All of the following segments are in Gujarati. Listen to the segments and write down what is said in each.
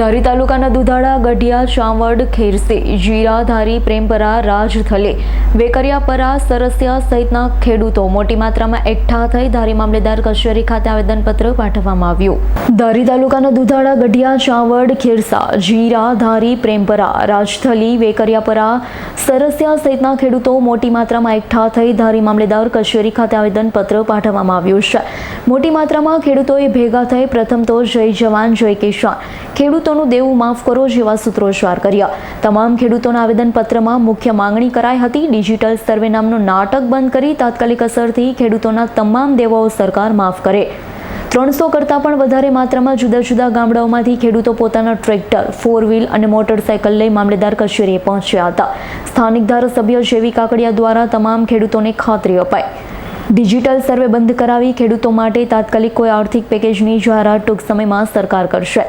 ધારી તાલુકાના દુધાળા, ગઢિયા ચાવડ ખેરસે, જીરાધારી, પ્રેમપરા, રાજથલે, વેકરિયાપરા, સરસિયા સહિતના ખેડૂતો મોટી માત્રામાં એકઠા થઈ ધારી મામલેદાર કચેરી ખાતે આવેદનપત્ર પાઠવવામાં આવ્યું. ધારી તાલુકાના દુધાળા, ગઢિયા ચાવડ ખેરસા જીરા ધારી પ્રેમપરા, રાજથલી, વેકરિયાપરા, સરસિયા સહિતના ખેડૂતો મોટી માત્રામાં એકઠા થઈ ધારી મામલેદાર કચેરી ખાતે આવેદનપત્ર પાઠવવામાં આવ્યું છે. મોટી માત્રામાં ખેડૂતોએ ભેગા થઈ પ્રથમ તો જય જવાન, જય કિસાન. ખેડૂતોનું દેવું માફ કરો જેવા સૂત્રોચ્ચાર કર્યા. તમામ ખેડૂતોના આવેદનપત્રમાં મુખ્ય માંગણી કરાઈ હતી. ડિજિટલ સર્વે નામનું નાટક બંધ કરી તાત્કાલિક અસરથી ખેડૂતોના તમામ દેવાઓ સરકાર માફ કરે. ત્રણસો કરતાં પણ વધારે માત્રામાં જુદા જુદા ગામડાઓમાંથી ખેડૂતો પોતાના ટ્રેક્ટર ફોર વ્હીલ અને મોટરસાયકલ લઈ મામલેદાર કચેરીએ પહોંચ્યા હતા. સ્થાનિક ધારાસભ્ય જેવી કાકડિયા દ્વારા તમામ ખેડૂતોને ખાતરી અપાઈ. ડિજિટલ સર્વે બંધ કરાવી ખેડૂતો માટે તાત્કાલિક કોઈ આર્થિક પેકેજની જાહેરાત ટૂંક સમયમાં સરકાર કરશે.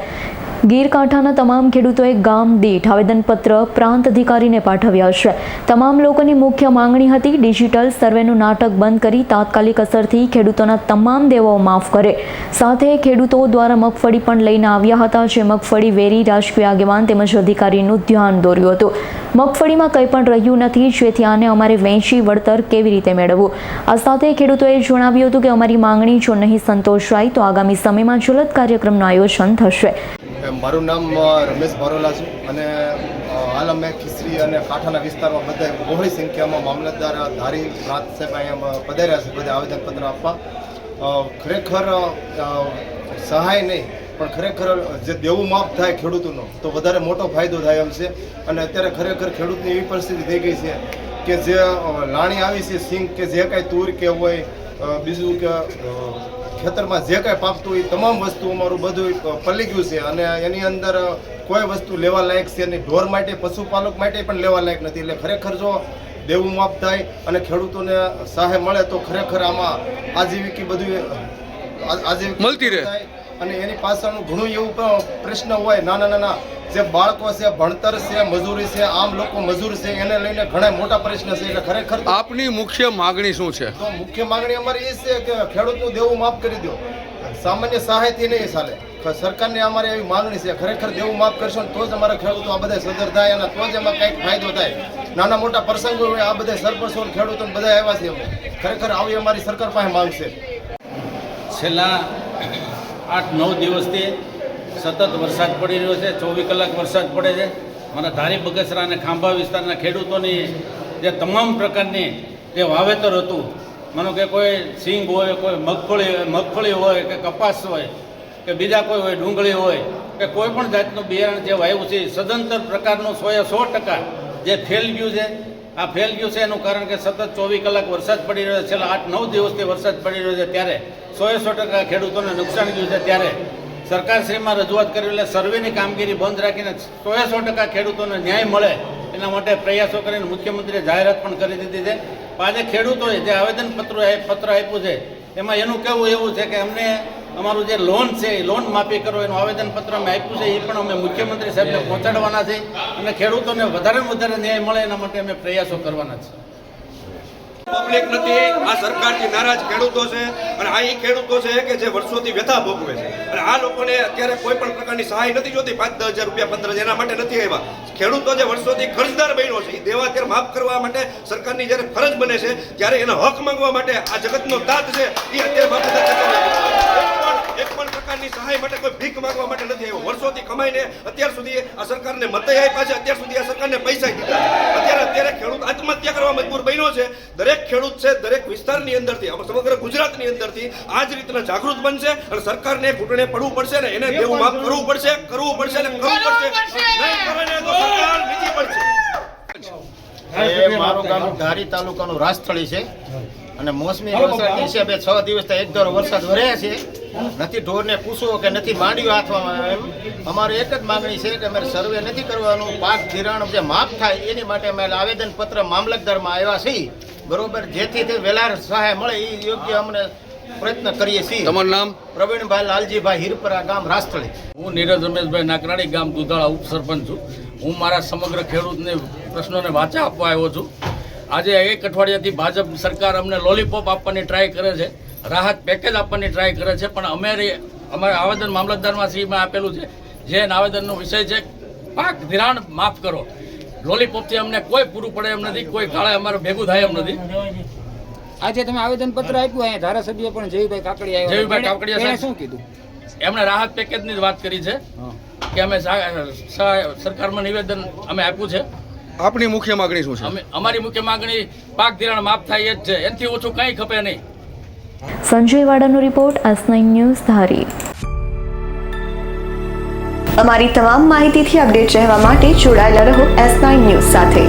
ગીર કાંઠાના તમામ ખેડૂતોએ ગામ દીઠ આવેદનપત્ર પ્રાંત અધિકારીને પાઠવ્યા છે. તમામ લોકોની મુખ્ય માંગણી હતી ડિજિટલ સર્વેનું નાટક બંધ કરી તાત્કાલિક અસરથી ખેડૂતોના તમામ દેવાઓ માફ કરે. સાથે ખેડૂતો દ્વારા મગફળી પણ લઈને આવ્યા હતા, જે મગફળી વેરી રાજકીય આગેવાન તેમજ અધિકારીનું ધ્યાન દોર્યું હતું. મગફળીમાં કંઈ પણ રહ્યું નથી, જેથી આને અમારે વેચી વળતર કેવી રીતે મેળવવું? આ સાથે ખેડૂતોએ જણાવ્યું હતું કે અમારી માંગણી જો નહીં સંતોષાય, તો આગામી સમયમાં જલદ કાર્યક્રમનું આયોજન થશે. મારું નામ રમેશ બારોલા છું અને હાલ અમે ખીસરી અને કાંઠાના વિસ્તારમાં બધા બહોળી સંખ્યામાં મામલતદાર, ધારી, પ્રાંત સાહેબ અહીંયા પધાર્યા છે, બધા આવેદનપત્ર આપવા. ખરેખર સહાય નહીં, પણ ખરેખર જે દેવું માફ થાય ખેડૂતોનો, તો વધારે મોટો ફાયદો થાય એમ છે. અને અત્યારે ખરેખર ખેડૂતની એવી પરિસ્થિતિ થઈ ગઈ છે કે જે લાણી આવી છે, સિંગ કે જે કાંઈ તુર કે હોય બીજું કે ખેતરમાં જે કાંઈ પાકતું હોય એ તમામ વસ્તુ અમારું બધું પલી ગયું છે. અને એની અંદર કોઈ વસ્તુ લેવા લાયક છે નહીં. ઢોર માટે પશુપાલક માટે પણ લેવા લાયક નથી. એટલે ખરેખર જો દેવું માફ થાય અને ખેડૂતોને સહાય મળે તો ખરેખર આમાં આજીવિકી બધું આજીવિકા મળતી રહે. અને એની પાછળનું ઘણું એવું પણ પ્રશ્ન હોય નાના નાના જે બાળકો છે ભણતર છે મજૂરી છે આમ લોકો મજૂર છે એને લઈને ઘણા મોટા પ્રશ્ન છે એટલે ખરેખર આપની મુખ્ય માગણી શું છે? તો મુખ્ય માંગણી અમારી એ છે કે ખેડૂતનું દેવું માફ કરી દો. સામાન્ય સહાયથી નહીં ચાલે. સરકારને અમારે એવી માંગણી છે ખરેખર દેવું માફ કરશો ને તો જ અમારા ખેડૂતો આ બધા સદર થાય અને તો જ એમાં કંઈક ફાયદો થાય. નાના મોટા પ્રસંગો હોય આ બધા સરપંચો ખેડૂતો બધા આવ્યા છે અમે. ખરેખર આવી અમારી સરકાર પાસે માંગ છે. છેલ્લા આઠ નવ દિવસથી સતત વરસાદ પડી રહ્યો છે, ચોવીસ કલાક વરસાદ પડે છે. મારા ધારી બગસરા અને ખાંભા વિસ્તારના ખેડૂતોની જે તમામ પ્રકારની જે વાવેતર હતું, માનો કે કોઈ સિંગ હોય, કોઈ મગફળી મગફળી હોય, કે કપાસ હોય, કે બીજા કોઈ હોય, ડુંગળી હોય, કે કોઈ પણ જાતનું બિયારણ જે વાવ્યું છે સદંતર પ્રકારનું સોએ સો ટકા જે ફેલ ગયું છે આ ફેલ ગયું છે એનું કારણ કે સતત ચોવીસ કલાક વરસાદ પડી રહ્યો છે. છેલ્લા આઠ નવ દિવસથી વરસાદ પડી રહ્યો છે. ત્યારે સો એ સો ટકા ખેડૂતોને નુકસાન ગયું છે. ત્યારે સરકારશ્રીમાં રજૂઆત કરી એટલે સર્વેની કામગીરી બંધ રાખીને સો એ સો ટકા ખેડૂતોને ન્યાય મળે એના માટે પ્રયાસો કરીને મુખ્યમંત્રીએ જાહેરાત પણ કરી દીધી છે. આજે ખેડૂતોએ જે આવેદનપત્ર પત્ર આપ્યું છે એમાં એનું કહેવું એવું છે કે અમને અમારું જે લોન છે, એ લોન માફી કરો, એનું આવેદનપત્ર અમે આપ્યું છે, એ પણ અમે મુખ્યમંત્રી સાહેબને પહોંચાડવાના છે અને ખેડૂતોને વધારે વધારે ન્યાય મળે એના માટે અમે પ્રયાસો કરવાના છે. પબ્લિક નથી. આ સરકારથી નારાજ ખેડૂતો છે અને આ એ ખેડૂતો છે કે જે વર્ષોથી વ્યથા ભોગવે છે. અને આ લોકોને અત્યારે કોઈ પણ પ્રકારની સહાય નથી જોતી. પાંચ દસ હજાર રૂપિયા, પંદર હજાર, એના માટે નથી આવ્યા. ખેડૂતો જે વર્ષોથી ખર્ચદાર બન્યો છે, એ દેવા અત્યારે માફ કરવા માટે સરકારની જ્યારે ફરજ બને છે, ત્યારે એનો હક માંગવા માટે આ જગતનો તાત છે, એ અત્યારે એક પણ પ્રકારની સહાય માટે કોઈ ભીખ માંગવા માટે નથી આવ્યો. વર્ષોથી કમાઈને અત્યાર સુધી આ સરકારને મતે આપ્યા છે. અત્યાર સુધી આ સરકારને પૈસા દીધા અત્યારે અત્યારે ખેડૂત આત્મહત્યા કરવા મજબૂર બન્યો છે. દરેક ખેડૂત છે દરેક વિસ્તારની અંદરથી સમગ્ર ગુજરાતની અંદરથી આ જ રીતના જાગૃત બનશે અને સરકારને ઘૂંટણે પડવું પડશે ને એને દેવું માફ કરવું પડશે કરવું પડશે ને કરવું પડશે. નહીં કરે ને તો સરકાર નીચી પડશે. મારું ગામ ધારી તાલુકાનું રાજસ્થળી છે. અને મોસમી વરસાદ હિસાબે છ દિવસ એક દર વરસાદ વરે છે. નથી ઢોરને પૂછવો કે નથી માંડ્યું હાથવામાં આવે એમ? અમારી એક જ માંગણી છે કે અમારે સર્વે નથી કરવાનું. પાક ધિરાણ જે માફ થાય એની માટે અમે આવેદનપત્ર મામલતદારમાં આવ્યા છીએ. બરોબર? જેથી તે વેલાર સહાય મળે એ યોગ્ય અમને પ્રયત્ન કરીએ છીએ. તમારું નામ? પ્રવીણભાઈ લાલજીભાઈ હિરપરા ગામ રાસ્થળી. હું નીરજ રમેશભાઈ નાકરાણી ગામ દુધાળા ઉપસરપંચ છું. હું મારા સમગ્ર ખેડૂતને પ્રશ્નોને વાચા આપવા આવ્યો છું. આજે એક અઠવાડિયાથી ભાજપ સરકાર અમને લોલીપોપ આપવાની ટ્રાય કરે છે. રાહત પેકેજ આપવાની ટ્રાય કરે છે. પણ અમે અમારે આવેદન મામલતદારમાં શ્રીમાં આપેલું છે. જે આવેદનનો વિષય છે પાક ધિરાણ માફ કરો. લોલીપોપથી અમને કોઈ પૂરું પડે એમ નથી કોઈ કાળે અમારે ભેગું થાય એમ નથી. આજે તમે આવેદન પત્ર આપ્યું અહીંયા ધારાસભ્ય પણ જયભાઈ કાકડિયા જયભાઈ કાકડિયા સાહેબ. શું કીધું? એમણે રાહત પેકેજની જ વાત કરી છે કે અમે સરકારમાં નિવેદન અમે આપ્યું છે. આપની મુખ્ય માગણી શું છે? અમે અમારી મુખ્ય માગણી પાક ધિરાણ માફ થાય એ જ છે. એનાથી ઓછું કંઈ ખપે નહીં. Sanjay વાડાનો report S nine news Dhari. અમારી તમામ માહિતીથી અપડેટ રહેવા માટે જોડાયેલા રહો એસ નાઇન ન્યૂઝ સાથે.